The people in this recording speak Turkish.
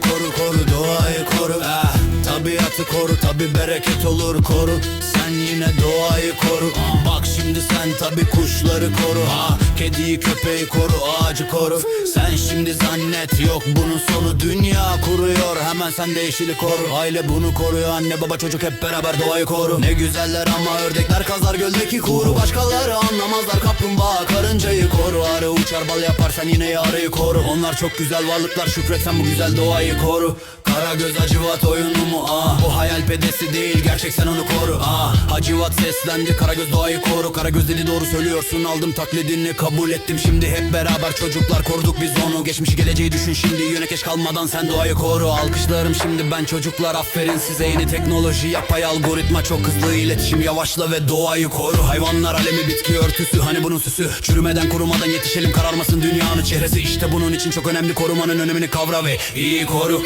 koru koru koru doğayı koru eh. Tabiatı koru tabi bereket olur koru Sen yine doğayı koru ah. Bak şimdi sen tabi kuşları koru ah. Kediyi köpeği koru ağacı koru Sen şimdi zannet yok bunun sonu Dünya kuruyor hemen sen de yeşili koru Aile bunu koruyor anne baba çocuk hep beraber doğayı koru Ne güzeller ama ördekler kazar göldeki kuru Başkaları anlamazlar kaplumbağa karıncayı koru uçar bal yaparsan yine yarıyı koru. Onlar çok güzel varlıklar şükretsen bu güzel doğayı koru. Kara göz acıvat oyunu pedesi değil gerçek sen onu koru. Ah Hacivat seslendi kara göz doğayı koru. Kara göz dedi doğru söylüyorsun aldım taklidini kabul ettim. Şimdi hep beraber çocuklar koruduk biz onu. Geçmişi geleceği düşün şimdi yönekeş kalmadan sen doğayı koru. Alkışlarım şimdi ben çocuklar aferin size. Yeni teknoloji yapay algoritma çok hızlı iletişim Yavaşla ve doğayı koru. Hayvanlar alemi bitki örtüsü hani bunun süsü. Çürümeden kurumadan yetişelim kararmasın dünyanın çehresi. İşte bunun için çok önemli korumanın önemini kavra ve iyi koru